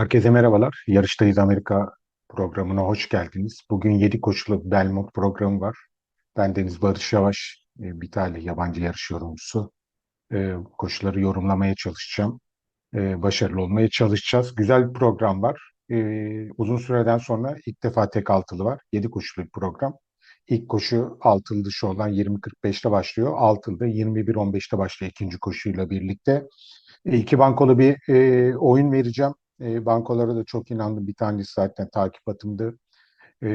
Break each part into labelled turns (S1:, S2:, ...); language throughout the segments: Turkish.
S1: Herkese merhabalar. Yarıştayız Amerika programına hoş geldiniz. Bugün 7 koşulu Belmont programı var. Ben Deniz Barış Yavaş, e, bir tane yabancı yarış yorumcusu. E, Koşuları yorumlamaya çalışacağım. E, Başarılı olmaya çalışacağız. Güzel bir program var. Uzun süreden sonra ilk defa tek altılı var. 7 koşulu bir program. İlk koşu altılı dışı olan 20.45'te başlıyor. Altılı da 21.15'te başlıyor ikinci koşuyla birlikte. İki bankolu bir e, oyun vereceğim. E, bankolara da çok inandım. Bir tanesi zaten takip atımdı. E,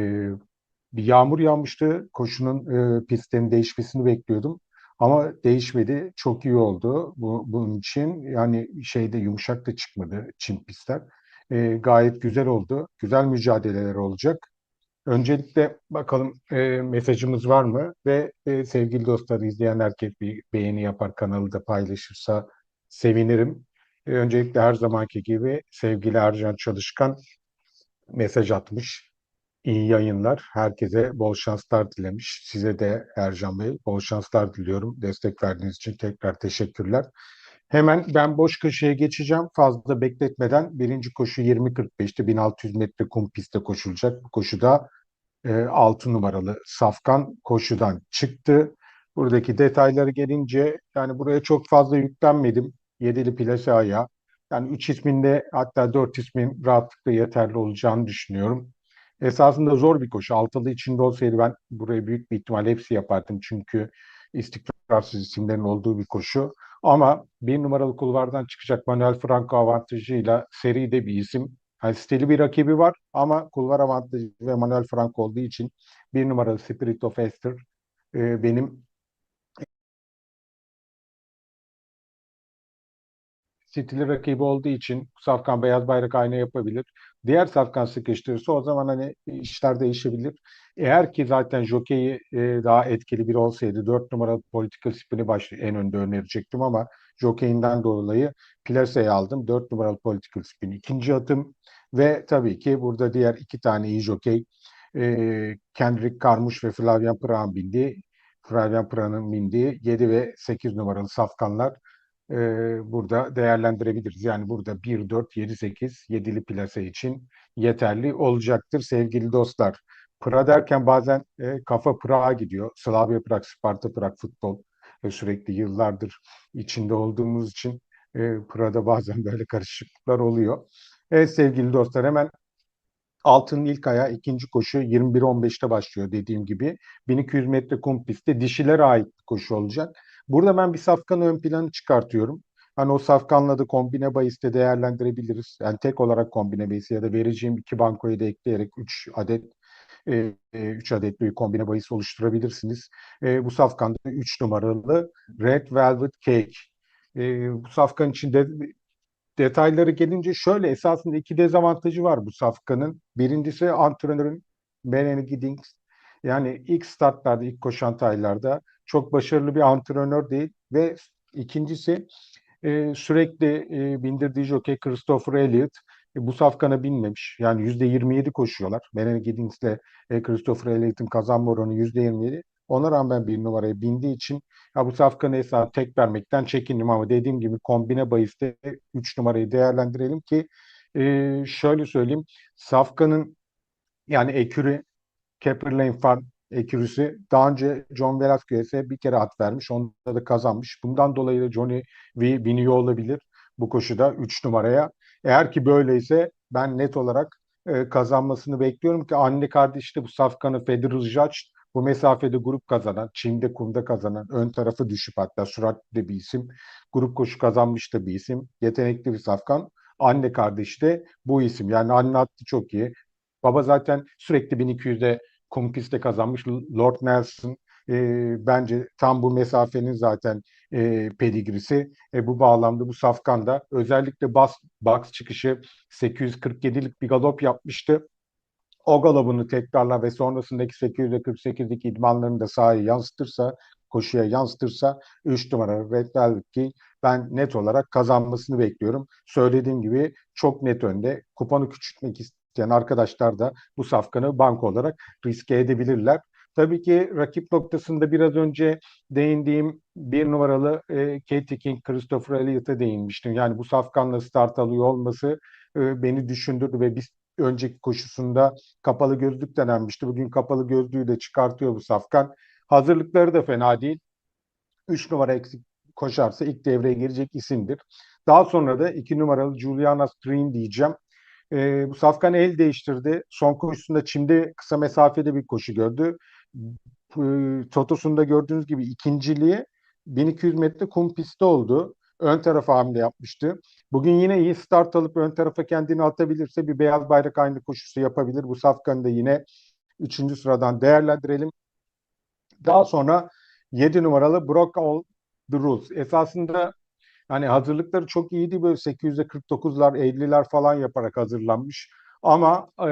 S1: bir yağmur yağmıştı. Koşunun e, pistlerin değişmesini bekliyordum. Ama değişmedi. Çok iyi oldu bu, bunun için. Yani şeyde yumuşak da çıkmadı çim pistler. E, gayet güzel oldu. Güzel mücadeleler olacak. Öncelikle bakalım e, mesajımız var mı? Ve e, sevgili dostlar izleyen herkes bir beğeni yapar, kanalı da paylaşırsa sevinirim. E, öncelikle her zamanki gibi sevgili Ercan Çalışkan mesaj atmış. İyi yayınlar. Herkese bol şanslar dilemiş. Size de Ercan Bey bol şanslar diliyorum. Destek verdiğiniz için tekrar teşekkürler. Hemen ben boş köşeye geçeceğim. Fazla bekletmeden birinci koşu 20.45'te 1600 metre kum pistte koşulacak. Bu koşuda e, 6 numaralı Safkan koşudan çıktı. Buradaki detayları gelince yani buraya çok fazla yüklenmedim. Yedili ayağı. Yani 3 isminde hatta 4 ismin rahatlıkla yeterli olacağını düşünüyorum. Esasında zor bir koşu. Altılı içinde olsaydı ben buraya büyük bir ihtimal hepsi yapardım. Çünkü istikrarsız isimlerin olduğu bir koşu. Ama bir numaralı kulvardan çıkacak Manuel Franco avantajıyla seride bir isim. Yani stili bir rakibi var ama kulvar avantajı ve Manuel Franco olduğu için bir numaralı Spirit of Esther e, benim stili rakibi olduğu için Safkan beyaz bayrak ayna yapabilir. Diğer Safkan sıkıştırırsa o zaman hani işler değişebilir. Eğer ki zaten jokeyi e, daha etkili biri olsaydı 4 numaralı Political Spin'i baş en önde önerecektim ama jokeyinden dolayı Plase'yi aldım. 4 numaralı Political Spin ikinci atım ve tabii ki burada diğer iki tane iyi jokey e, Kendrick Karmuş ve Flavian Pırağ'ın bindiği Flavian Pırağ'ın bindiği 7 ve 8 numaralı safkanlar e, burada değerlendirebiliriz. Yani burada 1, 4, 7, 8, 7'li plase için yeterli olacaktır sevgili dostlar. Pıra derken bazen e, kafa Pırağa gidiyor. Slavia Prag, Sparta Prag futbol e, sürekli yıllardır içinde olduğumuz için e, Pıra'da bazen böyle karışıklıklar oluyor. Evet sevgili dostlar hemen Altının ilk ayağı ikinci koşu 21.15'te başlıyor dediğim gibi. 1200 metre kum pistte dişilere ait bir koşu olacak. Burada ben bir safkanı ön planı çıkartıyorum. Hani o safkanla da kombine bahiste değerlendirebiliriz. Yani tek olarak kombine bahisi ya da vereceğim iki bankoyu da ekleyerek 3 adet 3 e, adet bir kombine bahis oluşturabilirsiniz. E, bu safkanda 3 numaralı Red Velvet Cake. E, bu safkan içinde detayları gelince şöyle esasında iki dezavantajı var bu safkanın. Birincisi antrenörün Melanie Giddings. Yani ilk startlarda, ilk koşan aylarda çok başarılı bir antrenör değil ve ikincisi e, sürekli e, bindirdiği jockey Christopher Elliott e, bu safkana binmemiş. Yani yüzde 27 koşuyorlar. Melanie Giddings ile e, Christopher Elliott'ın kazanma oranı %27. Ona rağmen bir numaraya bindiği için ya bu safkanı hesabı tek vermekten çekindim ama dediğim gibi kombine bahiste 3 numarayı değerlendirelim ki e, şöyle söyleyeyim Safkan'ın yani Ekürü Kepler Farm ekürüsü daha önce John Velasquez'e bir kere at vermiş. Onda da kazanmış. Bundan dolayı da Johnny V biniyor olabilir bu koşuda 3 numaraya. Eğer ki böyleyse ben net olarak e, kazanmasını bekliyorum ki anne kardeşi de bu safkanı Federer Judge bu mesafede grup kazanan, Çin'de kumda kazanan, ön tarafı düşüp hatta süratli bir isim, grup koşu kazanmış da bir isim, yetenekli bir safkan. Anne kardeşi de bu isim. Yani anne attı çok iyi. Baba zaten sürekli 1200'de kum pistte kazanmış. Lord Nelson e, bence tam bu mesafenin zaten e, pedigrisi. E, bu bağlamda bu safkanda özellikle bas, box çıkışı 847'lik bir galop yapmıştı o galobunu tekrarla ve sonrasındaki 848'lik idmanlarını da sahaya yansıtırsa, koşuya yansıtırsa 3 numara Red Velvet ki ben net olarak kazanmasını bekliyorum. Söylediğim gibi çok net önde. Kuponu küçültmek isteyen arkadaşlar da bu safkanı banko olarak riske edebilirler. Tabii ki rakip noktasında biraz önce değindiğim bir numaralı e, Katie King, Christopher Elliott'a değinmiştim. Yani bu safkanla start alıyor olması e, beni düşündürdü ve bir önceki koşusunda kapalı gözlük denenmişti. Bugün kapalı gözlüğü de çıkartıyor bu Safkan. Hazırlıkları da fena değil. 3 numara eksik koşarsa ilk devreye girecek isimdir. Daha sonra da 2 numaralı Juliana Stream diyeceğim. E, bu Safkan el değiştirdi. Son koşusunda çimde kısa mesafede bir koşu gördü. E, Totos'unda gördüğünüz gibi ikinciliği 1200 metre kum pistte oldu. Ön tarafa hamle yapmıştı. Bugün yine iyi start alıp ön tarafa kendini atabilirse bir beyaz bayrak aynı koşusu yapabilir. Bu Safkan'ı da yine 3. sıradan değerlendirelim. Daha sonra 7 numaralı Brock All the Rules. Esasında hani hazırlıkları çok iyiydi. Böyle 800'e 49'lar 50'ler falan yaparak hazırlanmış. Ama e,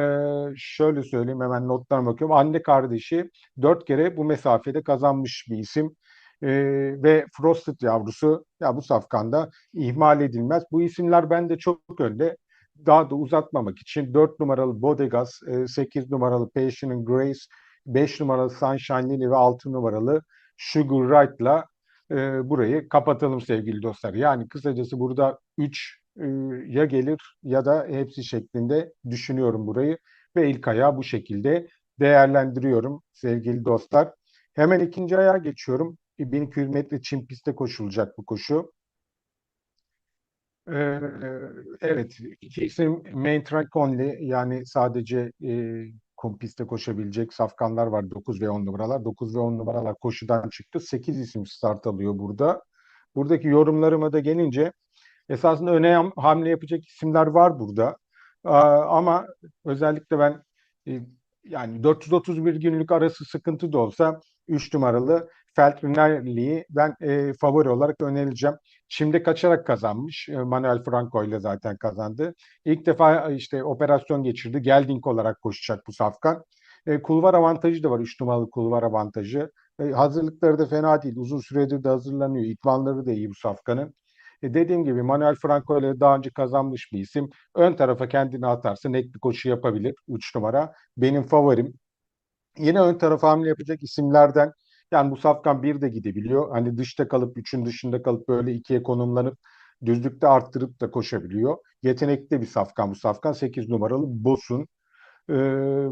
S1: şöyle söyleyeyim hemen notlarıma bakıyorum. Anne kardeşi dört kere bu mesafede kazanmış bir isim. E, ve Frosted yavrusu ya bu safkanda ihmal edilmez. Bu isimler bende çok önde. Daha da uzatmamak için 4 numaralı Bodegas, 8 numaralı Passion Grace, 5 numaralı Sunshine Lily ve 6 numaralı Sugar Right'la e, burayı kapatalım sevgili dostlar. Yani kısacası burada 3 e, ya gelir ya da hepsi şeklinde düşünüyorum burayı ve ilk ayağı bu şekilde değerlendiriyorum sevgili dostlar. Hemen ikinci ayağa geçiyorum. 1200 metre çim pistte koşulacak bu koşu. Ee, evet, iki isim main track only yani sadece e, kum pistte koşabilecek safkanlar var 9 ve 10 numaralar. 9 ve 10 numaralar koşudan çıktı. 8 isim start alıyor burada. Buradaki yorumlarıma da gelince esasında öne hamle yapacak isimler var burada. Ama özellikle ben e, yani 431 günlük arası sıkıntı da olsa 3 numaralı Feltrinelli'yi ben e, favori olarak önereceğim. Şimdi kaçarak kazanmış. E, Manuel Franco ile zaten kazandı. İlk defa e, işte operasyon geçirdi. Gelding olarak koşacak bu safkan. E, kulvar avantajı da var. 3 numaralı kulvar avantajı. E, hazırlıkları da fena değil. Uzun süredir de hazırlanıyor. İkmanları da iyi bu safkanın. E, dediğim gibi Manuel Franco ile daha önce kazanmış bir isim. Ön tarafa kendini atarsa net bir koşu yapabilir. 3 numara. Benim favorim. Yine ön tarafa hamle yapacak isimlerden yani bu safkan bir de gidebiliyor. Hani dışta kalıp üçün dışında kalıp böyle ikiye konumlanıp düzlükte arttırıp da koşabiliyor. Yetenekli bir safkan bu safkan. 8 numaralı Bosun. Ee,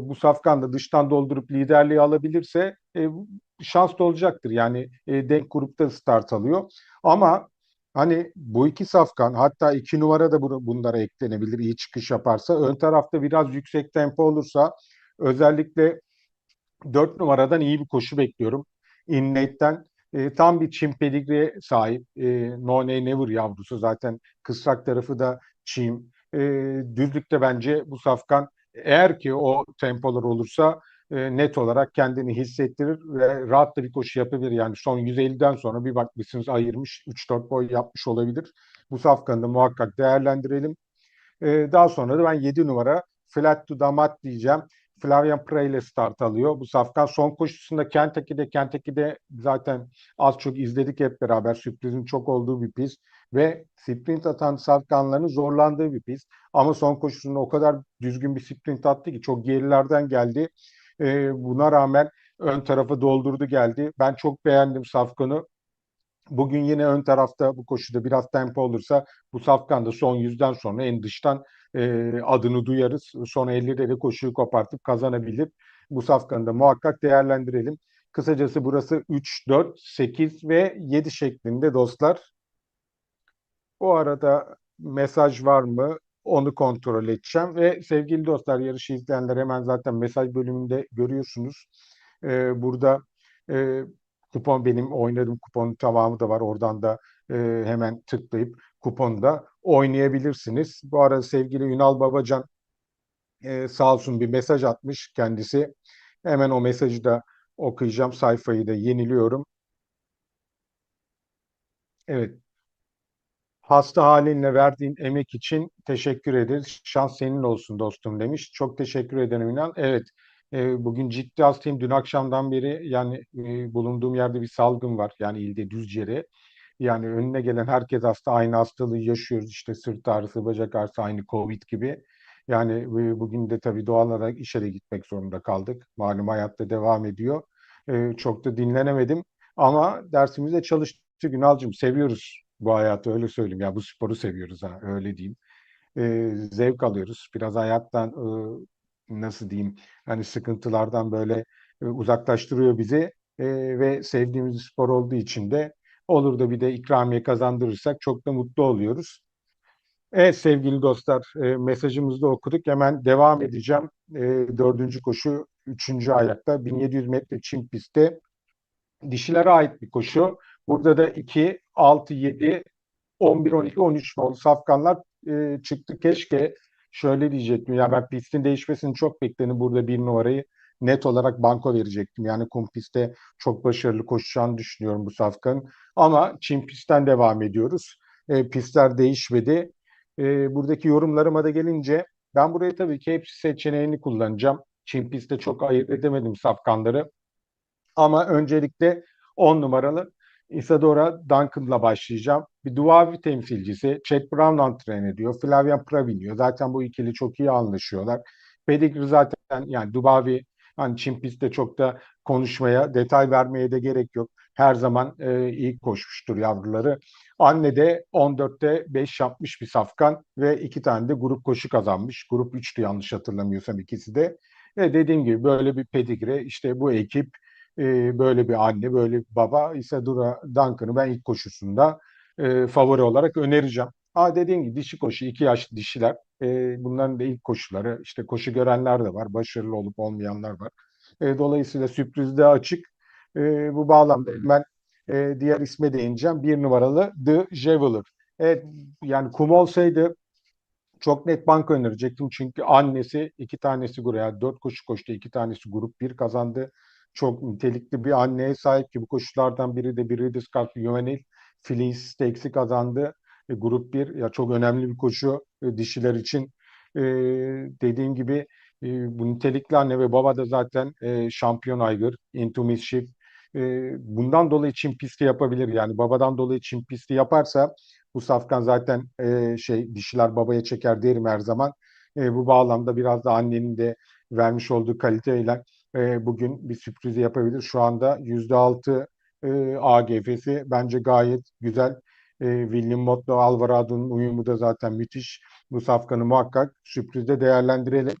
S1: bu safkan da dıştan doldurup liderliği alabilirse e, şans da olacaktır. Yani e, denk grupta start alıyor. Ama hani bu iki safkan hatta iki numara da bunlara eklenebilir iyi çıkış yaparsa. Ön tarafta biraz yüksek tempo olursa özellikle 4 numaradan iyi bir koşu bekliyorum. Innate'den e, tam bir çim pedigre sahip. E, no Name Never yavrusu zaten kısrak tarafı da çim. E, düzlükte bence bu safkan eğer ki o tempolar olursa e, net olarak kendini hissettirir ve rahat da bir koşu yapabilir. Yani son 150'den sonra bir bakmışsınız ayırmış 3-4 boy yapmış olabilir. Bu safkanı da muhakkak değerlendirelim. E, daha sonra da ben 7 numara Flat to Damat diyeceğim. Flavian Prey ile start alıyor. Bu safkan son koşusunda Kentucky'de Kentucky'de zaten az çok izledik hep beraber. Sürprizin çok olduğu bir pist ve sprint atan safkanların zorlandığı bir pist. Ama son koşusunda o kadar düzgün bir sprint attı ki çok gerilerden geldi. Ee, buna rağmen ön tarafı doldurdu geldi. Ben çok beğendim Safkan'ı. Bugün yine ön tarafta bu koşuda biraz tempo olursa bu Safkan da son yüzden sonra en dıştan e, adını duyarız. Son 50'de de koşuyu kopartıp kazanabilir. Bu safkanı da muhakkak değerlendirelim. Kısacası burası 3, 4, 8 ve 7 şeklinde dostlar. Bu arada mesaj var mı? Onu kontrol edeceğim ve sevgili dostlar yarışı izleyenler hemen zaten mesaj bölümünde görüyorsunuz. Ee, burada e, kupon benim oynadığım kuponun tamamı da var. Oradan da e, hemen tıklayıp kuponda oynayabilirsiniz. Bu arada sevgili Ünal Babacan e, sağ olsun bir mesaj atmış kendisi. Hemen o mesajı da okuyacağım. Sayfayı da yeniliyorum. Evet. Hasta halinle verdiğin emek için teşekkür ederiz. Şans senin olsun dostum demiş. Çok teşekkür ederim Ünal. Evet. E, bugün ciddi hastayım. Dün akşamdan beri yani e, bulunduğum yerde bir salgın var. Yani ilde Düzce'de. Yani önüne gelen herkes hasta aynı hastalığı yaşıyoruz. İşte sırt ağrısı, bacak ağrısı aynı Covid gibi. Yani e, bugün de tabii doğal olarak işe de gitmek zorunda kaldık. Malum hayatta devam ediyor. Ee, çok da dinlenemedim. Ama dersimize çalıştık Günalcığım. Seviyoruz bu hayatı öyle söyleyeyim. Ya bu sporu seviyoruz ha öyle diyeyim. e, zevk alıyoruz. Biraz hayattan e, nasıl diyeyim hani sıkıntılardan böyle e, uzaklaştırıyor bizi E, ve sevdiğimiz spor olduğu için de olur da bir de ikramiye kazandırırsak çok da mutlu oluyoruz. Evet sevgili dostlar, e, mesajımızı da okuduk. Hemen devam edeceğim. E, dördüncü koşu, üçüncü ayakta 1700 metre çim pistte dişilere ait bir koşu. Burada da 2, 6, 7, 11, 12, 13 nolu safkanlar e, çıktı. Keşke şöyle diyecektim. Ya ben pistin değişmesini çok bekledim. Burada bir numarayı net olarak banko verecektim. Yani kum pistte çok başarılı koşacağını düşünüyorum bu safkanın. Ama çim pistten devam ediyoruz. E, pistler değişmedi. E, buradaki yorumlarıma da gelince ben buraya tabii ki hepsi seçeneğini kullanacağım. Çim pistte çok ayırt edemedim safkanları. Ama öncelikle 10 numaralı Isadora Duncan'la başlayacağım. Bir Duvavi temsilcisi. Chad Brown antren ediyor. Flavian Pravinio. Zaten bu ikili çok iyi anlaşıyorlar. Pedigree zaten yani Duvavi hani Çin pistte çok da konuşmaya, detay vermeye de gerek yok. Her zaman e, iyi koşmuştur yavruları. Anne de 14'te 5 yapmış bir safkan ve iki tane de grup koşu kazanmış. Grup 3'tü yanlış hatırlamıyorsam ikisi de. Ve dediğim gibi böyle bir pedigre işte bu ekip e, böyle bir anne, böyle bir baba Isadora Duncan'ı ben ilk koşusunda e, favori olarak önereceğim. Ha dediğim gibi dişi koşu, iki yaşlı dişiler. E, bunların da ilk koşuları. işte koşu görenler de var, başarılı olup olmayanlar var. E, dolayısıyla sürprizde açık. E, bu bağlamda ben e, diğer isme değineceğim. Bir numaralı The Javeler. Evet, yani kum olsaydı çok net banka önerecektim. Çünkü annesi iki tanesi buraya dört koşu koştu. iki tanesi grup bir kazandı çok nitelikli bir anneye sahip ki bu koşulardan biri de bir Reedus Cup Juvenil Fleece Stakes'i kazandı. E, grup 1 ya çok önemli bir koşu e, dişiler için. E, dediğim gibi e, bu nitelikli anne ve baba da zaten e, şampiyon aygır. Into Mischief. E, bundan dolayı çim pisti yapabilir. Yani babadan dolayı çim pisti yaparsa bu safkan zaten e, şey dişiler babaya çeker derim her zaman. E, bu bağlamda biraz da annenin de vermiş olduğu kaliteyle e, bugün bir sürprizi yapabilir. Şu anda %6 e, AGF'si bence gayet güzel. E, William Motto, Alvarado'nun uyumu da zaten müthiş. Bu safkanı muhakkak sürprizde değerlendirelim.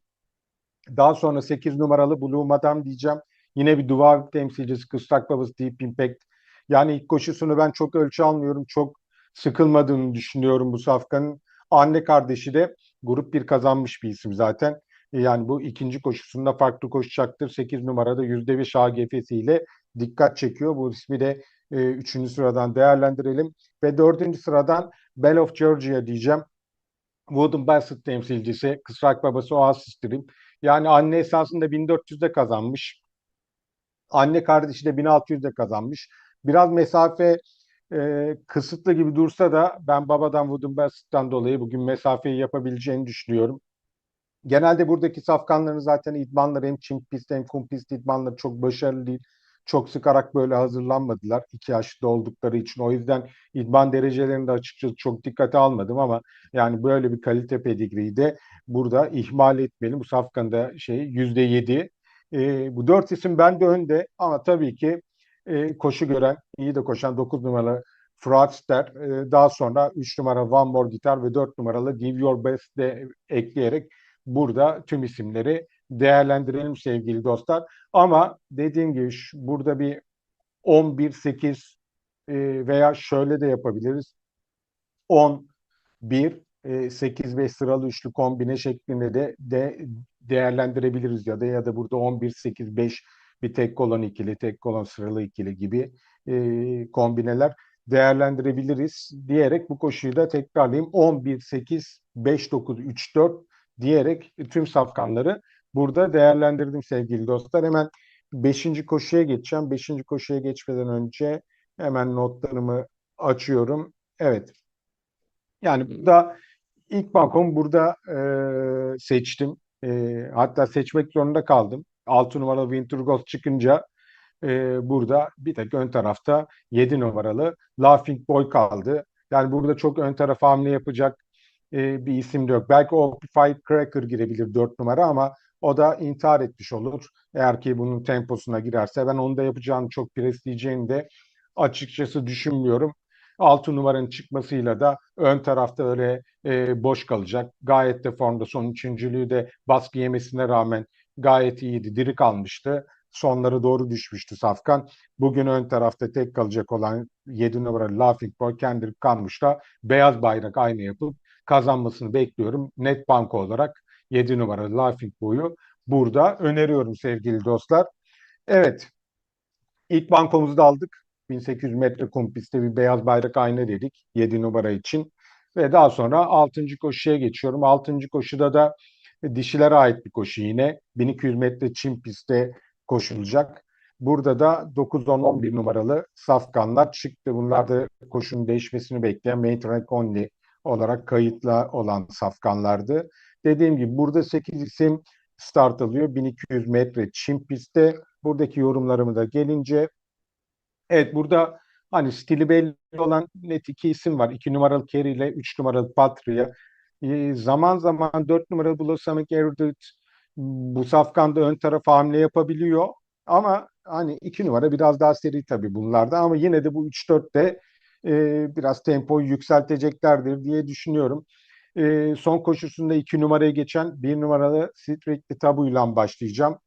S1: Daha sonra 8 numaralı Blue Madame diyeceğim. Yine bir duvar temsilcisi Kısrak Babası Deep Impact. Yani ilk koşusunu ben çok ölçü almıyorum. Çok sıkılmadığını düşünüyorum bu safkanın. Anne kardeşi de grup bir kazanmış bir isim zaten. Yani bu ikinci koşusunda farklı koşacaktır. 8 numarada %5 AGF'siyle dikkat çekiyor. Bu ismi de e, üçüncü sıradan değerlendirelim. Ve dördüncü sıradan Bell of Georgia diyeceğim. Wooden Bassett temsilcisi, kısrak babası Oasis Dream. Yani anne esasında 1400'de kazanmış. Anne kardeşi de 1600'de kazanmış. Biraz mesafe e, kısıtlı gibi dursa da ben babadan Wooden Bassett'tan dolayı bugün mesafeyi yapabileceğini düşünüyorum. Genelde buradaki safkanların zaten idmanları hem çim pist hem kum pist idmanları çok başarılı değil. Çok sıkarak böyle hazırlanmadılar. iki yaşlı oldukları için. O yüzden idman derecelerini de açıkçası çok dikkate almadım ama yani böyle bir kalite pedigreyi de burada ihmal etmeyelim. Bu safkanda şey yüzde yedi. E, bu dört isim bende önde ama tabii ki e, koşu gören, iyi de koşan 9 numaralı Fraudster, e, daha sonra 3 numara One More ve 4 numaralı Give Your Best de ekleyerek burada tüm isimleri değerlendirelim sevgili dostlar. Ama dediğim gibi burada bir 11-8 e, veya şöyle de yapabiliriz. 10 1 8 5 sıralı üçlü kombine şeklinde de, de değerlendirebiliriz ya da ya da burada 11 8 5 bir tek kolon ikili, tek kolon sıralı ikili gibi e, kombineler değerlendirebiliriz diyerek bu koşuyu da tekrarlayayım. 11 8 5 9 3 4 diyerek tüm safkanları burada değerlendirdim sevgili dostlar. Hemen 5. koşuya geçeceğim. 5. koşuya geçmeden önce hemen notlarımı açıyorum. Evet. Yani burada ilk bankom burada e, seçtim. E, hatta seçmek zorunda kaldım. 6 numaralı Winter Ghost çıkınca e, burada bir tek ön tarafta 7 numaralı Laughing Boy kaldı. Yani burada çok ön tarafa hamle yapacak e, bir isim de yok. Belki Opified Cracker girebilir 4 numara ama o da intihar etmiş olur. Eğer ki bunun temposuna girerse ben onu da yapacağını çok presleyeceğini de açıkçası düşünmüyorum. 6 numaranın çıkmasıyla da ön tarafta öyle e, boş kalacak. Gayet de formda son üçüncülüğü de baskı yemesine rağmen gayet iyiydi. Diri kalmıştı. Sonları doğru düşmüştü Safkan. Bugün ön tarafta tek kalacak olan 7 numaralı Laughing Boy Kendrick Kanmış'ta beyaz bayrak aynı yapıp kazanmasını bekliyorum. Net banko olarak 7 numaralı Laughing Boy'u burada öneriyorum sevgili dostlar. Evet. İlk bankomuzu da aldık. 1800 metre kum pistte bir beyaz bayrak ayna dedik 7 numara için. Ve daha sonra 6. koşuya geçiyorum. 6. koşuda da dişilere ait bir koşu yine. 1200 metre çim pistte koşulacak. Burada da 9-10-11 numaralı safkanlar çıktı. Bunlar da koşunun değişmesini bekleyen main rank only olarak kayıtlı olan safkanlardı. Dediğim gibi burada 8 isim start alıyor. 1200 metre çim pistte. Buradaki yorumlarımı da gelince evet burada hani stili belli olan net iki isim var. 2 numaralı Kerry ile 3 numaralı Patria. Ee, zaman zaman 4 numaralı Blossoming Erudit bu safkanda ön tarafa hamle yapabiliyor. Ama hani 2 numara biraz daha seri tabii bunlarda ama yine de bu 3-4 de e, biraz tempoyu yükselteceklerdir diye düşünüyorum. E, son koşusunda 2 numaraya geçen 1 numaralı Strictly Tabu'yla başlayacağım.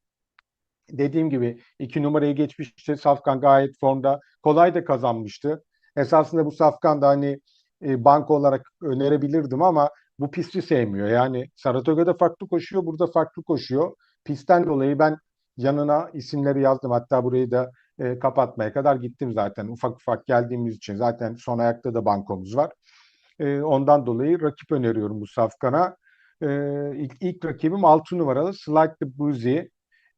S1: Dediğim gibi 2 numarayı geçmişti. Safkan gayet formda. Kolay da kazanmıştı. Esasında bu Safkan da hani e, banka olarak önerebilirdim ama bu pisti sevmiyor. Yani Saratoga'da farklı koşuyor, burada farklı koşuyor. Pistten dolayı ben yanına isimleri yazdım. Hatta burayı da e, kapatmaya kadar gittim zaten. Ufak ufak geldiğimiz için zaten son ayakta da bankomuz var. E, ondan dolayı rakip öneriyorum bu Safkan'a. E, ilk, ilk rakibim 6 numaralı Slightly Boozy.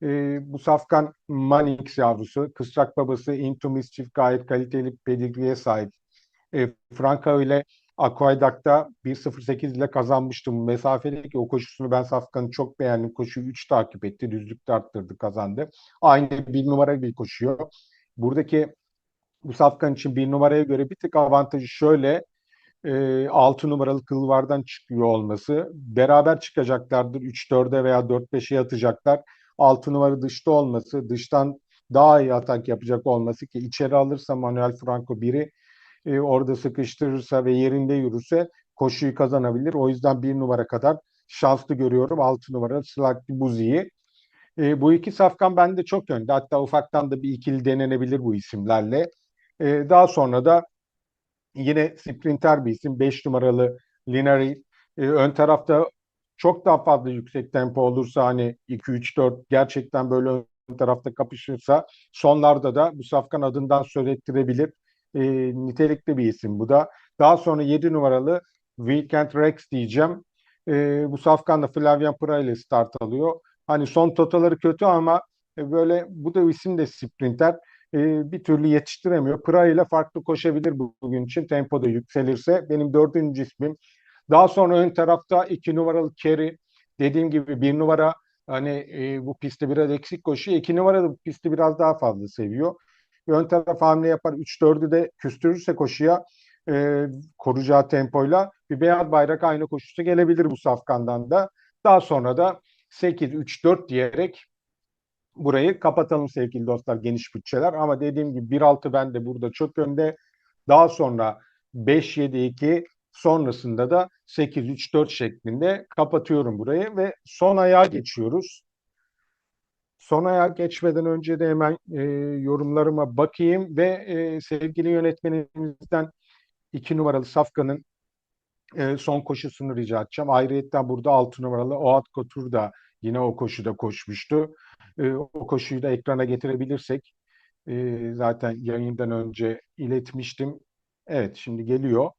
S1: E, bu Safkan Manix yavrusu. Kısrak babası Into Mischief gayet kaliteli pedigriye sahip. E, Franka öyle Aquaydak'ta 1.08 ile kazanmıştım. Mesafedeki o koşusunu ben Safkan'ı çok beğendim. Koşuyu 3 takip etti. Düzlükte arttırdı kazandı. Aynı bir numara bir koşuyor. Buradaki bu Safkan için bir numaraya göre bir tık avantajı şöyle e, 6 numaralı Kılvar'dan çıkıyor olması. Beraber çıkacaklardır. 3-4'e veya 4-5'e atacaklar. 6 numara dışta olması, dıştan daha iyi atak yapacak olması ki içeri alırsa Manuel Franco biri e, orada sıkıştırırsa ve yerinde yürürse koşuyu kazanabilir. O yüzden bir numara kadar şanslı görüyorum. Altı numara Slakli Buzi'yi. E, bu iki safkan bende çok önde. Hatta ufaktan da bir ikili denenebilir bu isimlerle. E, daha sonra da yine sprinter bir isim. 5 numaralı Linari. E, ön tarafta çok daha fazla yüksek tempo olursa hani 2-3-4 gerçekten böyle ön tarafta kapışırsa sonlarda da bu safkan adından söz ettirebilir e, nitelikli bir isim bu da. Daha sonra 7 numaralı Weekend Rex diyeceğim. E, bu Safkan'da Flavian Pıra ile start alıyor. Hani son totaları kötü ama e, böyle bu da isim de sprinter. E, bir türlü yetiştiremiyor. Pıra ile farklı koşabilir bugün için. Tempo da yükselirse. Benim dördüncü ismim. Daha sonra ön tarafta 2 numaralı Kerry. Dediğim gibi bir numara hani e, bu pistte biraz eksik koşuyor. 2 numara da bu pisti biraz daha fazla seviyor ön taraf hamle yapar. 3-4'ü de küstürürse koşuya e, koruyacağı tempoyla bir beyaz bayrak aynı koşusu gelebilir bu safkandan da. Daha sonra da 8-3-4 diyerek burayı kapatalım sevgili dostlar geniş bütçeler. Ama dediğim gibi 1-6 ben de burada çok önde. Daha sonra 5-7-2 sonrasında da 8-3-4 şeklinde kapatıyorum burayı ve son ayağa geçiyoruz. Son ayağa geçmeden önce de hemen e, yorumlarıma bakayım ve e, sevgili yönetmenimizden iki numaralı Safkan'ın e, son koşusunu rica edeceğim. Ayrıca burada altı numaralı Oat Kotur da yine o koşuda koşmuştu. E, o koşuyu da ekrana getirebilirsek e, zaten yayından önce iletmiştim. Evet şimdi geliyor.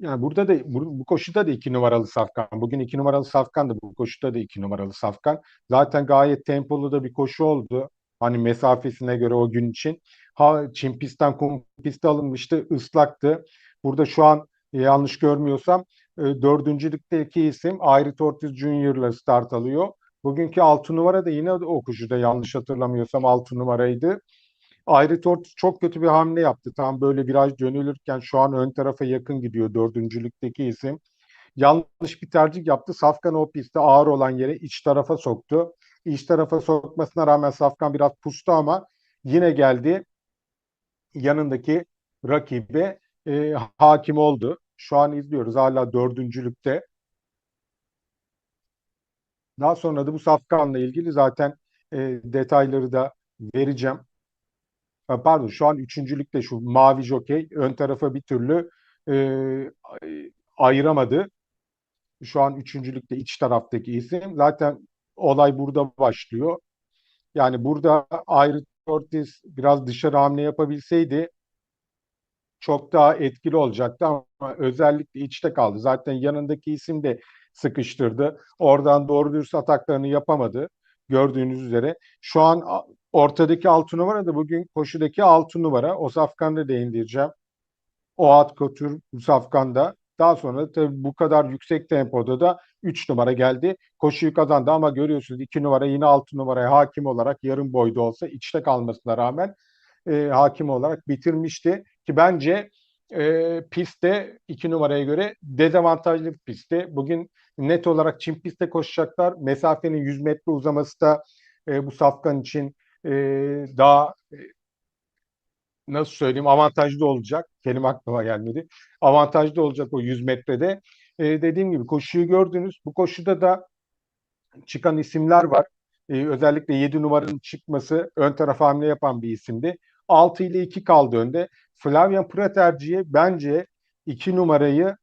S1: Yani burada da bu, bu koşuda da iki numaralı Safkan. Bugün iki numaralı Safkan da bu koşuda da iki numaralı Safkan. Zaten gayet tempolu da bir koşu oldu. Hani mesafesine göre o gün için. Ha Çin pistten kum pisti alınmıştı. ıslaktı. Burada şu an e, yanlış görmüyorsam e, dördüncülükteki isim Ayrit Ortiz Junior'la start alıyor. Bugünkü altı numara da yine o koşuda yanlış hatırlamıyorsam altı numaraydı. Ayrı Tort çok kötü bir hamle yaptı. Tam böyle viraj dönülürken şu an ön tarafa yakın gidiyor dördüncülükteki isim. Yanlış bir tercih yaptı. Safkan o pistte ağır olan yere iç tarafa soktu. İç tarafa sokmasına rağmen Safkan biraz pustu ama yine geldi. yanındaki rakibe e, hakim oldu. Şu an izliyoruz hala dördüncülükte. Daha sonra da bu Safkan'la ilgili zaten e, detayları da vereceğim. Pardon şu an üçüncülükte şu mavi jokey ön tarafa bir türlü e, ayıramadı. Şu an üçüncülükte iç taraftaki isim. Zaten olay burada başlıyor. Yani burada Ayrı Ortiz biraz dışarı hamle yapabilseydi çok daha etkili olacaktı ama özellikle içte kaldı. Zaten yanındaki isim de sıkıştırdı. Oradan doğru dürüst ataklarını yapamadı. Gördüğünüz üzere. Şu an ortadaki 6 numara da bugün koşudaki 6 numara. O safkanı da indireceğim. O at kötür bu safkanda. Daha sonra tabii bu kadar yüksek tempoda da 3 numara geldi. Koşuyu kazandı ama görüyorsunuz 2 numara yine 6 numaraya hakim olarak yarım boyda olsa içte kalmasına rağmen e, hakim olarak bitirmişti. Ki bence e, pistte 2 numaraya göre dezavantajlı bir pistte. Bugün net olarak çim pistte koşacaklar. Mesafenin 100 metre uzaması da e, bu safkan için e, daha nasıl söyleyeyim avantajlı olacak. Kelime aklıma gelmedi. Avantajlı olacak o 100 metrede. E, dediğim gibi koşuyu gördünüz. Bu koşuda da çıkan isimler var. E, özellikle 7 numaranın çıkması ön tarafa hamle yapan bir isimdi. 6 ile 2 kaldı önde. Flavian Pıra tercihi bence 2 numarayı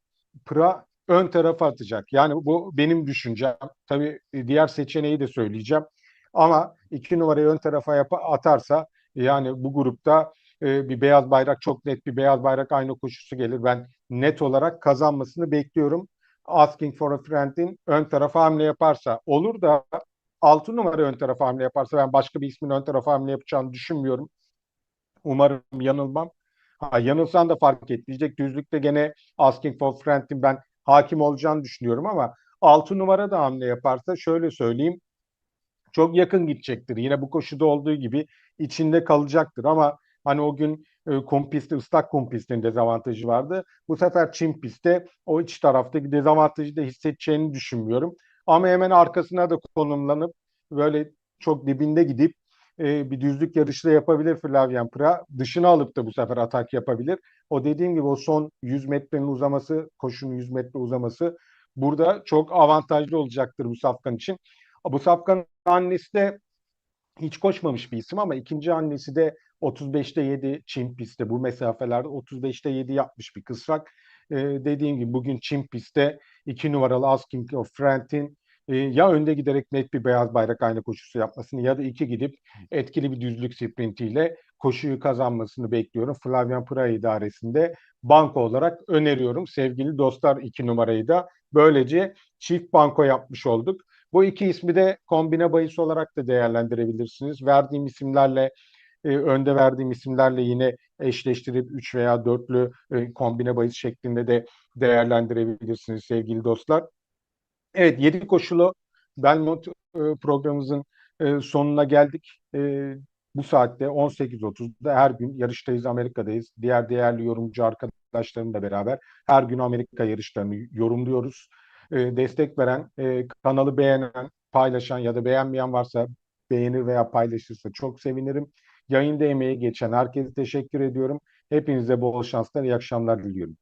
S1: Pıra ön tarafa atacak. Yani bu benim düşüncem. Tabii diğer seçeneği de söyleyeceğim. Ama 2 numarayı ön tarafa yap atarsa yani bu grupta e, bir beyaz bayrak çok net bir beyaz bayrak aynı koşusu gelir. Ben net olarak kazanmasını bekliyorum. Asking for a friend'in ön tarafa hamle yaparsa olur da 6 numara ön tarafa hamle yaparsa ben başka bir ismin ön tarafa hamle yapacağını düşünmüyorum. Umarım yanılmam. Ha, yanılsam da fark etmeyecek. Düzlükte gene Asking for Friend'in ben hakim olacağını düşünüyorum ama 6 numara da hamle yaparsa şöyle söyleyeyim çok yakın gidecektir. Yine bu koşuda olduğu gibi içinde kalacaktır ama hani o gün e, kum pisti, ıslak kum pistinin dezavantajı vardı. Bu sefer çim pistte o iç taraftaki dezavantajı da hissedeceğini düşünmüyorum. Ama hemen arkasına da konumlanıp böyle çok dibinde gidip e, bir düzlük yarışı da yapabilir Flavian Pra. Dışına alıp da bu sefer atak yapabilir. O dediğim gibi o son 100 metrenin uzaması, koşunun 100 metre uzaması burada çok avantajlı olacaktır bu safkan için. Bu safkanın annesi de hiç koşmamış bir isim ama ikinci annesi de 35'te 7 Çin pistte bu mesafelerde 35'te 7 yapmış bir kısrak. Ee, dediğim gibi bugün Çin pistte 2 numaralı Asking of Friend'in e, ya önde giderek net bir beyaz bayrak aynı koşusu yapmasını ya da iki gidip etkili bir düzlük sprintiyle koşuyu kazanmasını bekliyorum. Flavian Pıra idaresinde banko olarak öneriyorum. Sevgili dostlar iki numarayı da böylece çift banko yapmış olduk. Bu iki ismi de kombine bahis olarak da değerlendirebilirsiniz. Verdiğim isimlerle e, önde verdiğim isimlerle yine eşleştirip 3 veya 4'lü e, kombine bahis şeklinde de değerlendirebilirsiniz sevgili dostlar. Evet 7 koşulu Belmont e, programımızın e, sonuna geldik. E, bu saatte 18.30'da her gün yarıştayız, Amerika'dayız. Diğer değerli yorumcu arkadaşlarımla beraber her gün Amerika yarışlarını yorumluyoruz. E, destek veren, e, kanalı beğenen, paylaşan ya da beğenmeyen varsa beğenir veya paylaşırsa çok sevinirim. Yayında emeği geçen herkese teşekkür ediyorum. Hepinize bol şanslar, iyi akşamlar diliyorum.